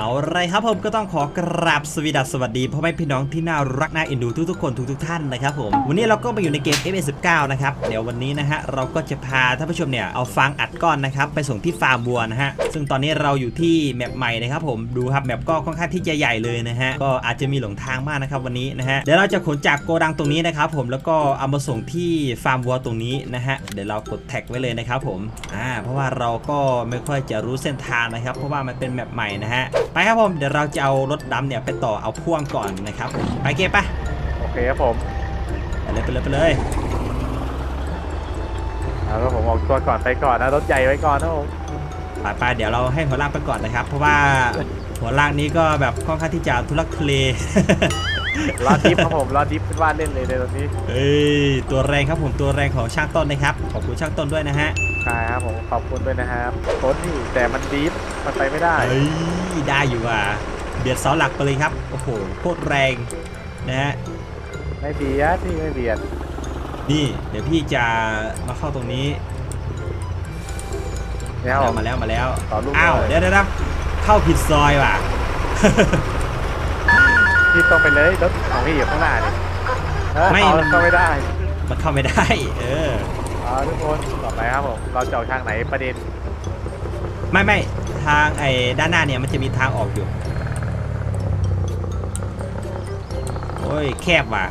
เอาไรครับผมก็ต้องขอกราบสวีดัสสวัสดีพ่อแม่พี่น้องที่น่ารักน่าเอ็นดูทุกๆคนทุกๆท่านนะครับผมวันนี้เราก็มาอยู่ในเกม f 1 9 นะครับเดี๋ยววันนี้นะฮะเราก็จะพาท่านผู้ชมเนี่ยเอาฟางอัดก้อนนะครับไปส่งที่ฟาร์มบัวนะฮะซึ่งตอนนี้เราอยู่ที่แมปใหม่นะครับผมดูครับแมปก็ค่อนข้างที่จะใหญ่เลยนะฮะก็อาจจะมีหลงทางมากนะครับวันนี้นะฮะเดี๋ยวเราจะขนจากโกดังตรงนี้นะครับผมแล้วก็เอามาส่งที่ฟาร์มวัวตรงนี้นะฮะเดี๋ยวเรากดแท็กไว้เลยนะครับผมอ่าเพราะว่าเราก็ไม่ค่อยจะรู้เส้นทางนะครับเพราะว่ามันเป็นแมปใหม่นะฮะไปครับผมเดี๋ยวเราจะเอารถดำเนี่ยไปต่อเอาพ่วงก่อนนะครับผมไปเก็บปะโอเคครับผมไปเลยไปเลยไปเลยเอาแล้วผมออกตัวก่อนไปก่อนนะรถใหญ่ไว้ก่อนนะผมไปไปเดี๋ยวเราให้หัวลากไปก่อนนะครับ เพราะว่าหัวลากนี้ก็แบบค่อนข้างที่จะทุลักทุเลรอดิฟครับผมรอดิฟเป็นว่าเล่นเลยในตรงนี้เอ้ยตัวแรงครับผมตัวแรงของช่างต้นนะครับขอบคุณช่างต้นด้วยนะฮะใช่ครับผมขอบคุณด้วยนะครับรถนี่แต่มันดิฟ มันไปไม่ได้เอ้ย ได้อยู่อะ เบียดเสาหลักไปเลยครับ โอ้โหโคตรแรงนะฮะ ไม่เบียดที่ไม่เบียดนี่ เดี๋ยวพี่จะมาเข้าตรงนี้เนี่ยครับผมมาแล้วมาแล้ว ต่อลูกอ้าว เลย เดี๋ยวเดี๋ยวนะเข้าผิดซอยว่ะ พี่ต้องไปเลยรถของพี่อยู่ข้างหน้านี่เออไม่ เอาเข้าไม่ได้มันเข้าไม่ได้ เออ เอาทุกคนต่อไปครับผมเราจะออกทางไหนประเด็น ไม่ไม่ทางไอ้ด้านหน้าเนี่ยมันจะมีทางออกอยู่ โอ้ยแคบว่ะ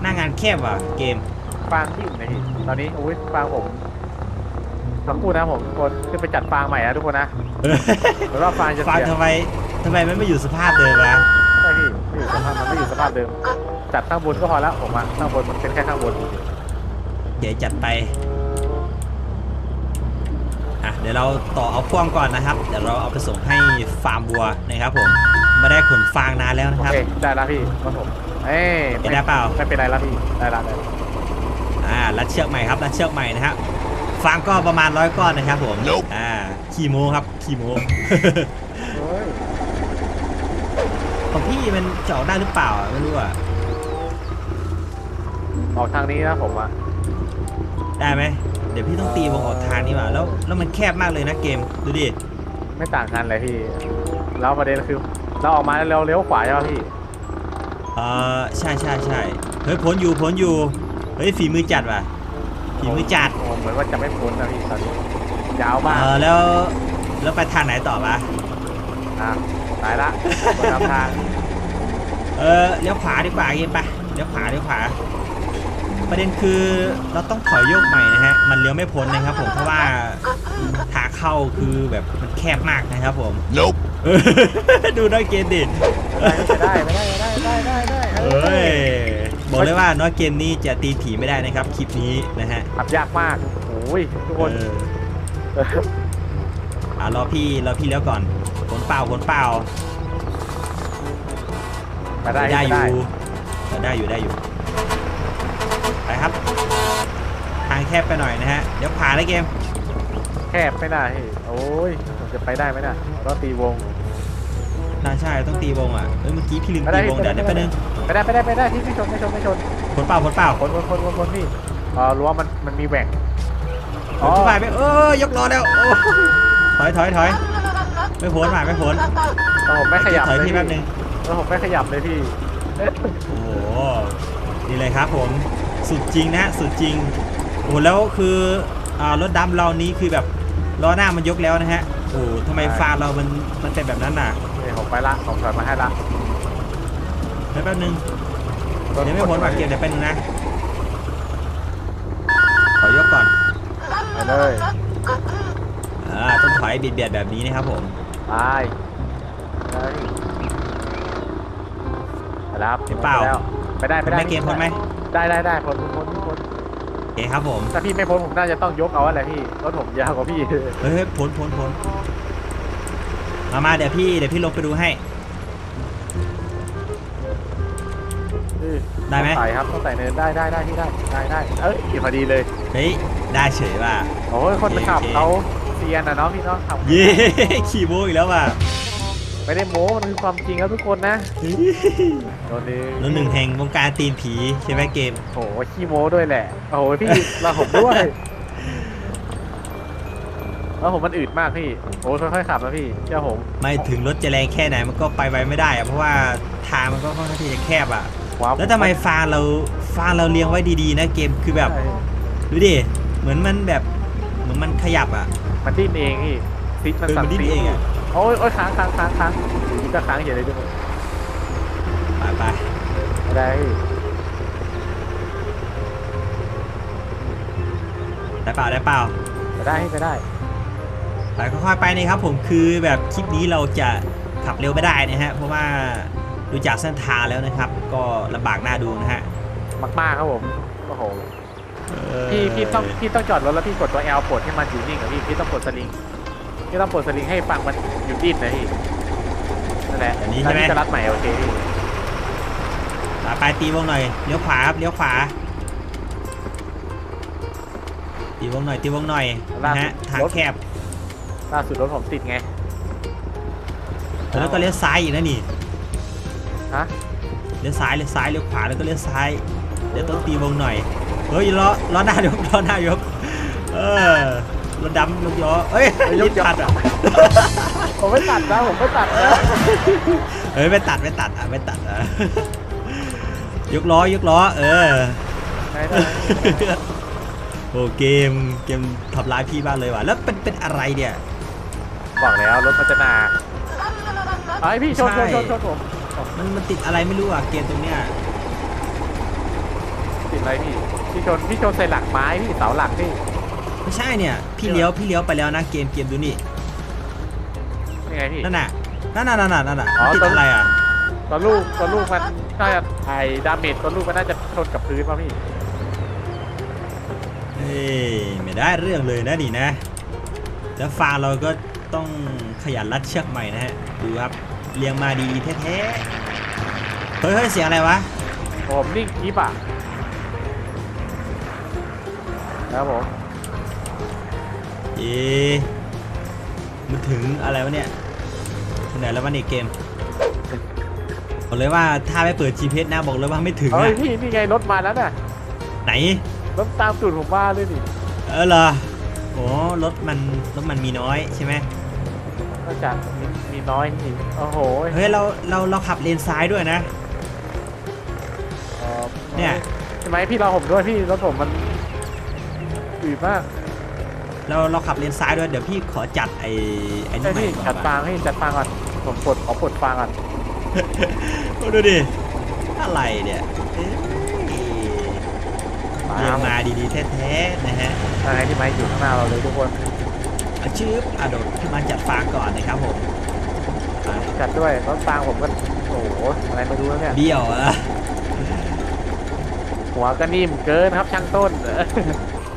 หน้างานแคบว่ะเกม ฟางที่อยู่ไหนพี่ตอนนี้อุ้ยฟางผมสักครู่นะผมทุกคนขึ้นไปจัดฟางใหม่นะทุกคนนะหรือว่าฟางจะฟังเสียทำไมทำไมมันไม่อยู่สภาพเดิมวะใช่พี่ไม่อยู่สภาพมันไม่อยู่สภาพเดิม จัดข้างบนก็พอแล้วผมอะข้างบนมันเป็นแค่ข้างบน เดี๋ยวจัดไป อะเดี๋ยวเราต่อเอาพ่วงก่อนนะครับ เดี๋ยวเราเอาไปส่งให้ฟาร์มวัวนะครับผมไม่ได้ขนฟางนานแล้วนะโอครับ เคได้แล้วพี่ครับผมเอ้ยเห็นได้เปล่า ไม่เป็นไรแล้วพี่ได้แล้วได้แล้วอ่ารัดเชือกใหม่ครับรัดเชือกใหม่นะครับฟางก็ประมาณร้อยก้อนนะครับผมอ่าขี่โมครับขี่โมเฮ้ยของพี่มันเจาะได้หรือเปล่าอะไม่รู้อะออกทางนี้นะผมอะได้ไหมเดี๋ยวพี่ต้องตีวงออกทางนี้ว่ะแล้วแล้วมันแคบมากเลยนะเกมดูดิไม่ต่างกันเลยพี่แล้วประเด็นคือเราออกมาแล้วเราเลี้ยวขวาใช่ป่ะพี่เออใช่ใช่ใช่เฮ้ยพ้นอยู่พ้นอยู่เฮ้ยฝีมือจัดว่ะฝีมือจัดโอ้เหมือนว่าจะไม่พ้นนะพี่ตอนนี้ยาวเอมากอแล้วแล้วไปทางไหนต่อวะอะตายละหมดนำทางเออเลี้ยวขวาดีกว่าเกมไปเลี้ยวขวาเลี้ยวขวา ประเด็นคือเราต้องถอยโยกใหม่นะฮะ มันเลี้ยวไม่พ้นนะครับผมเพราะว่าทางเข้าคือแบบมันแคบมากนะครับผม Nope. เออดูน้อยเกมดิไม่ได้ไม่ได้ไม่ได้ไม่ได้ไม่ได้ไม่ได้เอ้ยบอกเลยว่าน้อยเกมนี้จะตีผีไม่ได้นะครับคลิปนี้นะฮะขับยากมากโอ้ยทุกคนเอออ่ารอพี่รอพี่แล้วก่อนผลเปล่าผลเปล่ามาได้ได้อได้ยู่ได้อยู่ได้อยู่ ไปครับ ทางแคบไปหน่อยนะฮะ เดี๋ยวผ่านเลยเกม แคบไม่ได้พี่โอ้ยผมจะไปได้ไหมน่ะเราตีวง น่าใช่ต้องตีวงอะเอ้ยเมื่อกี้พี่ลืมไม่ได้ตีวงไม่เดี๋ยวได้เดี๋ยวแป๊บนึงไปได้ไปได้ไปได้ที่ไม่ชนไม่ชนไม่ชนผลเปล่าผลเปล่าคนคนคนคนคนพี่เออรั้วมันมันมีแหว่งผลไปไปเออยกล้อแล้วโอ้ถอยถอยถอยไม่พ้นมาไม่พ้นเออผมไม่ขยับถอยเลยพี่แป๊บนึงเออผมไม่ขยับเลยพี่เอ๊ะโอ้โหนี่เลยครับผม สุดจริงนะฮะสุดจริงโอ้โหแล้วคืออ่ารถดำเรานี้คือแบบล้อหน้ามันยกแล้วนะฮะโอ้โหทำไมฟาร์มเรามันมันเป็นแบบนั้นน่ะนี่ผมไปละผมถอยมาให้ละเดี๋ยวแป๊บนึงเดี๋ยวไม่พ้นว่ะเก็บเดี๋ยวแป๊บนึงนะขอยกก่อนไปเลยอ่าต้องถอยเบียดเบียดแบบนี้นะครับผมไปไปไปแล้วครับเห็นเปล่าแล้วไปได้ไปพ้นได้ไหมเกมพ้นไหม ได้ได้ได้พ้นพ้นพ้นพ้นโอเคครับผมถ้าพี่ไม่พ้นผมน่าจะต้องยกเอาอะไรพี่รถผมยาวกว่าพี่เฮ้ยเฮ้ยพ้นพ้นพ้นมามาเดี๋ยวพี่เดี๋ยวพี่ลงไปดูให้ได้ไหมต้องใส่ครับต้องใส่เนินได้ได้ได้ที่ได้ได้ได้เอ้ยพอดีเลยเฮ้ยได้เฉยว่ะโอ้ยคนขับโอเคเขาเซียนนะเนาะพี่เนาะขับเย้ขี่โมอีกแล้วว่ะไม่ได้โม้มันคือความจริงครับทุกคนนะ โดนนี้แล้วหนึ่งแห่งวงการตีนผีใช่ไหมเกมโอ้โหขี้โม้ด้วยแหละ โอ้โหพี่ เราผมด้วยแล้วผมมันอืดมากพี่ โอ้ค่อยๆขับนะพี่เชื่อผมไม่ถึงรถจะแรงแค่ไหนมันก็ไปไวไม่ได้อะเพราะว่าทางมันก็ค่อนข้างที่จะแคบอะว้าวแล้วทำไมฟางเราฟางเราเลี้ยงไว้ดีๆนะเกมคือแบบ ใช่ดูดิ เหมือนมันแบบเหมือนมันขยับอะมันดิ้นเองพี่ซิกมันเออสั่มันดิ้นซิกเองอะ โอ้ยโอ้ยค้างค้างค้างค้างอยู่นี่ก็ค้างเฉยเลยทุกคน ไปไปไม่ได้ได้เปล่าได้เปล่าไม่ได้ไม่ได้ไปค่อยๆไปนี่ครับผมคือแบบคลิปนี้เราจะขับเร็วไม่ได้นะฮะเพราะว่าดูจากเส้นทางแล้วนะครับ ก็ลำบากหน่าดูนะฮะมากๆครับผมโอ้โหพี่พี่ต้องพี่ต้องจอดรถแล้วพี่กดตัว L ปลดให้มันอยู่นิ่งกับพี่พี่ต้องปลดสลิงพี่ต้องปลดสลิงให้ฟังมันหยุดดิ้นนะพี่นั่นแหละอันนี้ใช่ไหมจะรัดใหม่โอเคพี่ ไปไปตีวงหน่อยเลี้ยวขวาครับเลี้ยวขวา ตีวงหน่อยตีวงหน่อยนะฮะทางแคบล่าสุดรถผมติดไงแล้วก็เลี้ยวซ้ายอีกนะนี่ฮะเลี้ยวซ้ายเลี้ยวซ้ายเลี้ยวขวาแล้วก็เลี้ยวซ้ายเดี๋ยวต้องตีวงหน่อยเฮ้ยล้อล้อหน้ายกล้อหน้ายกเออรถดำยกล้อเอ้ยลิ้นพัดอะผมไม่ตัดนะผมไม่ตัดนะเฮ้ยไม่ตัดไม่ตัดอะไม่ตัดอะ ยกล้อยกล้อ เออไม่ได้โอ้เกมเกมทำร้ายพี่บ้างเลยว่ะแล้วเป็นเป็นอะไรเนี่ย บอกแล้วรถมันจะหนาไอ้ยพี่ชนชใช่นชนชนผมมันมันติดอะไรไม่รู้อะเกมตรงเนี้ยติดอะไรพี่พี่ชนพี่ชนใส่หลักไม้พี่เสาหลักพี่ไม่ใช่เนี่ยพี่เลี้ยวพี่เลี้ยวไปแล้วนะเกมเกมดูนี่ยังไงพี่นั่นน่ะนั่นน่ะนั่นน่ะนั่นน่ะอ๋อมันติดตรงอะไรอะ ตัวลูกตัวลูกมันน่าจะไอ้ดาเมจตัวลูกมันน่าจะชนกับพื้นป่ะพี่เอ้ยไม่ได้เรื่องเลยนะนี่นะ แล้วฟางเราก็ต้องขยันรัดเชือกใหม่นะฮะ ดูครับเรียงมาดีแท้ๆ เฮ้ยเฮ้ยเสียงอะไรวะ ผมนิ่งกิ๊บอะแล้วผมเอ๊ะมันถึงอะไรวะเนี่ยถึงไหนแล้ววะเนี่ยเกม บอกเลยว่าถ้าไม่เปิด GPS นะบอกเลยว่าไม่ถึงเฮ้ยอะพี่นี่ไงรถมาแล้วน่ะไหน รถตามตูดผมมาเลยนี่เออเหรอโอ้รถมันรถมันมีน้อยใช่ไหมนอกจากมีมีน้อยนี่โอ้โหเฮ้ยเราเราเราขับเลนซ้ายด้วยนะ อ๋อเนี่ย ใช่ไหมพี่รอผมด้วยพี่รถผมมันอืดมากเราเราขับเลนซ้ายด้วยเดี๋ยวพี่ขอจัดไอ้ไอ้นี่ใช่ใหม่พี่ก่อนจัดว่ะฟางให้จัดฟางก่อนผมปลดขอปลดฟางก่อนโอ้ ดูดิ อะไรเนี่ยเอ้ยเรียงมาดีๆแท้ๆนะฮะ อะไรที่ไม้อยู่ข้างหน้าเราเลยทุกคนเอาชื่ออะโดดขึ้นมาจัดฟางก่อนนะครับผมไปจัดด้วยรถฟางผมก็โอ้โหอะไรไม่รู้แล้วเนี่ยเบี้ยวอะหัวก็นิ่มเกินครับช่างต้น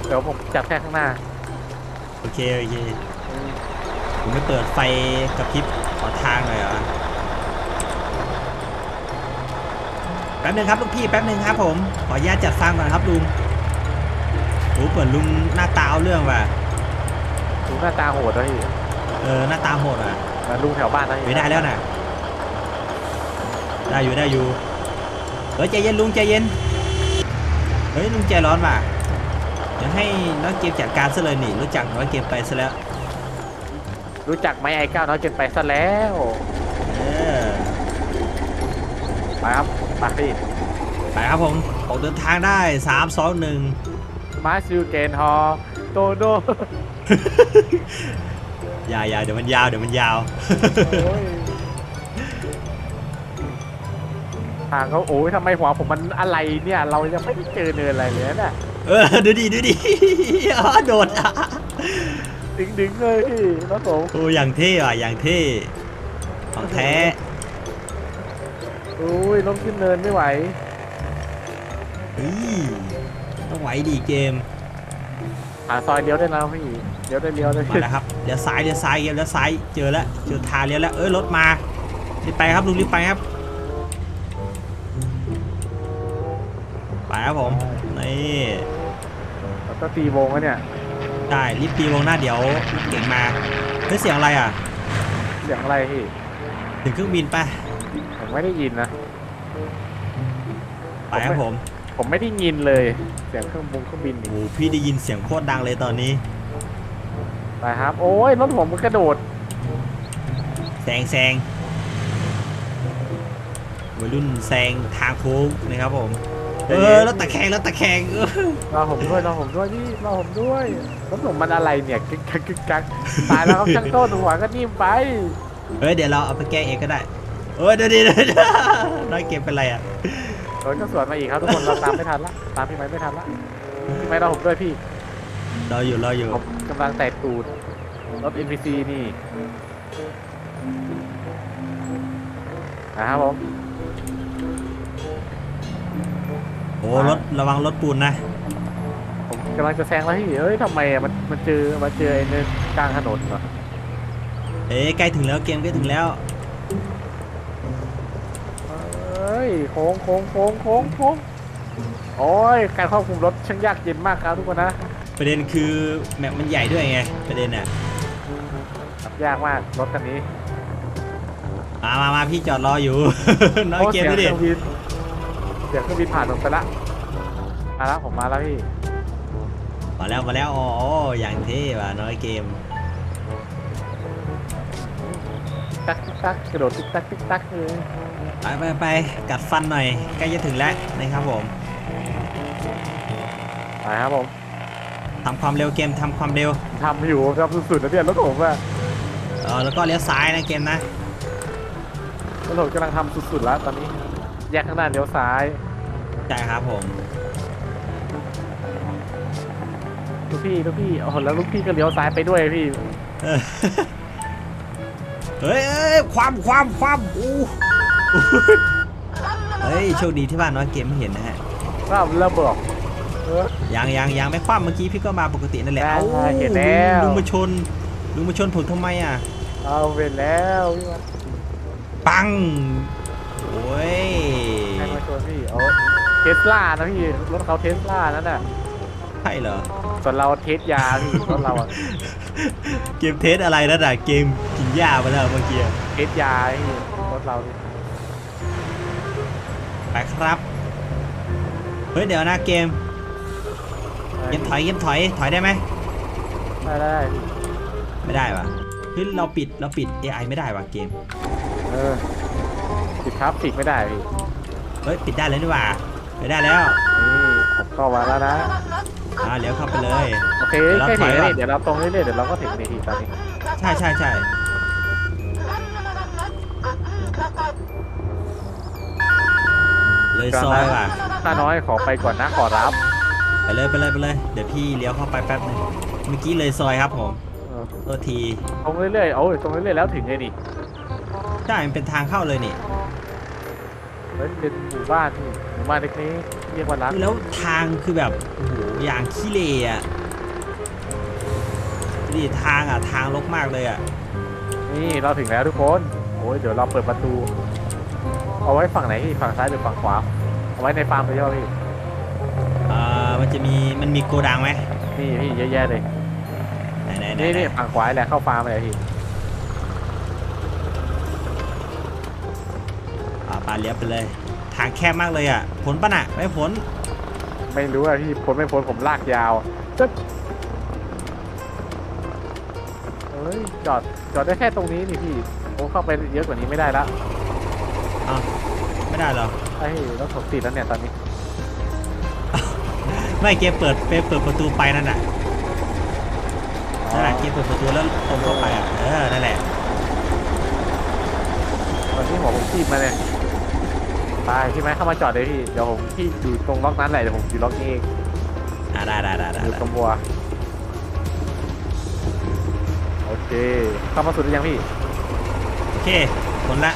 เดี๋ยวผมจัดแค่ข้างหน้าโอเคโอเคผมไม่เปิดไฟกระพริบขอทางหน่อยเหรอ แป๊บนึงครับลูกพี่แป๊บนึงครับผมขออนุญาตจัดฟางก่อนครับลุงโอ้เปิดลุงหน้าตาเอาเรื่องว่ะดูหน้าตาโหดนะพี่เออหน้าตาโหดอะเหมือนลุงแถวบ้านนะพี่ไม่ได้แล้วนะได้อยู่ได้อยู่เฮ้ยใจเย็นลุงใจเย็นเฮ้ยลุงใจร้อนว่ะเดี๋ยวให้น้องเกมจัดการซะเลยนี่รู้จักน้องเกมไปซะแล้ว รู้จักไหมไอ้ก้าวน้อยเกินไปซะแล้วเออ ไปครับไปพี่ไปครับผมออกเดินทางได้3 2 1มาซิลเกนฮอโตโดอย่าอย่าเดี๋ยวมันยาวเดี๋ยวมันยาว โอ้ยทางเขาโอ้ยทำไมหัวผมมันอะไรเนี่ย เรายังไม่ได้เจอเนินอะไรเลยน่ะเออดูดิดูดิอ๋อโดดอะดึงดึงๆเลยพี่แล้วผมโอ้อย่างเท่ว่ะอย่างเท่ของแท้โอ้ยลงขึ้นเนินไม่ไหวเฮ้ยต้องไหวดีเกม หาซอยเลี้ยวได้แล้วพี่เลี้ยวได้เลี้ยวได้มาแล้วครับเดี๋ยวซ้ายเดี๋ยวซ้ายเดี๋ยวซ้ายเจอแล้วเจอทางเลี้ยวแล้วเอ้ยรถมารีบไปครับลุงรีบไปครับไปครับผมนี่แล้วก็ตีวงแล้วเนี่ยได้รีบตีวงหน้าเดี๋ยวรถเก่งมาเฮ้ยเสียงอะไรอะเสียงอะไรพี่ ถึงเครื่องบินปะผมไม่ได้ยินนะ ไปครับผมผมไม่ได้ยินเลย เสียงเครื่องบุงเครื่องบินโอ้นี่โหพี่ได้ยินเสียงโคตรดังเลยตอนนี้ ไปครับ โอ้ยรถผมมันกระโดดแซงแซงวัยรุ่นแซงทางโค้งนะครับผม เออรถตะแคงรถตะแคงเออรอผมด้วยรอผมด้วยพี่รอผมด้วยรถผมมันอะไรเนี่ยกึกกักกึกกักตายแล้วครับช่างต้นหัวก็นิ่มไป เฮ้ยเดี๋ยวเราเอาไปแก้เองก็ได้เออเดี๋ยวดิเดี๋ยวดิน้อยเก็บเป็นไรอะรถก็สวนมาอีกครับทุกคนเราตามไม่ทันละตามพี่ไม้ไม่ทันละพี่ไม้รอผมด้วยพี่รออยู่รออยู่ผมกำลังแตกตูดรถ NPC นี่นะครับผมโอ้รถระวังรถปูนนะผมกำลังจะแซงแล้วพี่เอ้ยทำไมอะมันมันเจอมันเจอไอ้เนินกลางถนนเหรอ เอ้ยใกล้ถึงแล้วเกมใกล้ถึงแล้ว เอ้ยโค้งโค้งโค้งโค้งโค้งโอ้ยการควบคุมรถช่างยากเย็นมากครับทุกคนนะประเด็นคือแมปมันใหญ่ด้วยไงประเด็นอะขับยากมากรถคันนี้มามามาพี่จอดรออยู่ น้อยโอ้เกมสียงดูดิครื่องบินเสียงเครื่องบินผ่านผมไปละมาแล้วผมมาแล้วพี่มาแล้วมาแล้วอ๋ออย่างเท่ว่ะน้อยเกม ตักติ๊กตักกระโดดติ๊กตักติ๊กตักเลยไปไปไปกัดฟันหน่อยใกล้จะถึงแล้วนะครับผมไปครับผมทำความเร็วเกมทำความเร็วทำอยู่ทำสุดๆแล้วเนี่ยรถผมอะเออแล้วก็เลี้ยวซ้ายนะเกมนะรถผมกำลังทำสุดๆแล้วตอนนี้ แยกข้างหน้าเลี้ยวซ้ายใช่ครับผมลูกพี่ลูกพี่โอ้โหแล้วลูกพี่ก็เลี้ยวซ้ายไปด้วยพี่ เออเฮ้ยเอ้ยความความความอู้อู้เฮ้ยโชคดีที่ว่าน้อยเกมไม่เห็นนะฮะก็ระเบิดเออ ยังยังยังไม่คว่ำเมื่อกี้พี่ก็มาปกตินั่นแหละได้เอ้าเห็นแล้ว ลุงมาชนลุงมาชนผมทำไมอะ เอาเวรแล้วพี่มันปัง โอ้ยให้มาชวนพี่เอาเทสลานะพี่รถเขาเทสลานั่นน่ะ ใช่เหรอ ส่วนเราเทสยาพี่รถเราอะเกมเทสอะไรนั่นอะเกมกินหญ้ามาแล้วเมื่อกี้เทสยาพี่รถเราพี่ไปครับ เฮ้ยเดี๋ยวนะเกม เกมถอยเกมถอยถอยได้ไหมได้ได้ได้พี่ไม่ได้วะเฮ้ยเราปิดเราปิด AI ไม่ได้วะเกม เออปิดทับปิดไม่ได้พี่เฮ้ยปิดได้แล้วนี่หว่าไปได้แล้วนี่ผมก็มาแล้วนะ อ่าเลี้ยวเข้าไปเลย โอเคเดี๋ยวเราใกล้ถึงถอยแล้วก่อนนี่เดี๋ยวเราตรงเรื่อยๆเดี๋ยวเราก็ถึงในทีตอนนี้ใช่ใช่ใช่เลยซอยว่ะ ถ้าน้อยขอไปก่อนนะขอรับไปเลยไปเลยไปเลยเดี๋ยวพี่เลี้ยวเข้าไปแป๊บนึงเมื่อกี้เลยซอยครับผมเออตัวทีตรงเรื่อยๆโอ้ยตรงเรื่อยๆแล้วถึงเลยนี่ใช่มันเป็นทางเข้าเลยนี่ เฮ้ยเป็นหมู่บ้านนี่หมู่บ้านเล็กนี้เรียกว่าร้านแล้วทางคือแบบโอ้โหอย่างขี้เลอะดีทางอะทางรกมากเลยอะนี่เราถึงแล้วทุกคนโอ้ยเดี๋ยวเราเปิดประตู เอาไว้ฝั่งไหนพี่ฝั่งซ้ายหรือฝั่งขวา เอาไว้ในฟาร์มเลยใช่ไหมพี่อ่ามันจะมีมันมีโกดังไหมนี่พี่เยอะแยะเลยไหนไหนไหนนี่ไหนนี่ฝั่งขวาแหละเข้าฟาร์มเลยพี่ อ่าปาเลี้ยวไปเลย ทางแคบมากเลยอะผลปะน่ะไม่ผลไม่รู้อะพี่พ้นไม่พ้นผมลากยาวจึ๊บเฮ้ยจอดจอดได้แค่ตรงนี้นี่พี่ผมเข้าไปเยอะกว่านี้ไม่ได้ละอ้าวไม่ได้เหรอไอ้รถผมติดแล้วเนี่ยตอนนี้ไม่เกมเปิดเปเปิดประตูไปนั่นน่ะนั่นแหละเกมเปิดประตูแล้วตรงเข้าไปอะเออนั่นแหละตอนนี้หัวผมขีบมาเลย ไปพี่ไม้เข้ามาจอดเลยพี่ เดี๋ยวผมพี่อยู่ตรงล็อกนั้นแหละเดี๋ยวผมอยู่ล็อกนี้เองอ่าได้ได้ได้ได้อยู่ได้กำบัว โอเค เข้ามาสุดหรือยังพี่ โอเคผลละ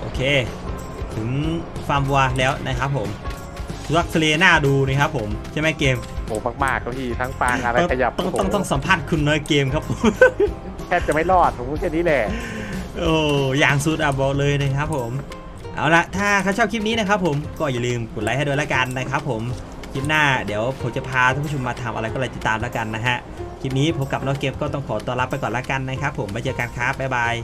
โอเค ถึงฟาร์มวัวแล้วนะครับผมลักษเลน่าดูนะครับผม ใช่ไหมเกมโหมากๆครับพี่ทั้งฟางอะไรต้องขยับต้องโโหต้องต้องสัมภาษณ์คุณน้อยเกมครับผมแทบจะไม่รอดผมพูดแค่นี้แหละโอ้อย่างสุดอะบอกเลยนะครับผม เอาละถ้าเขาชอบคลิปนี้นะครับผมก็อย่าลืมกดไลค์ให้ด้วยละกันนะครับผมคลิปหน้าเดี๋ยวผมจะพาท่านผู้ชมมาทำอะไรก็เลยติดตามแล้วกันนะฮะคลิปนี้ผมกับน้องเกมก็ต้องขอตัวลาไปก่อนละกันนะครับผมไว้เจอกันครับบ๊ายบาย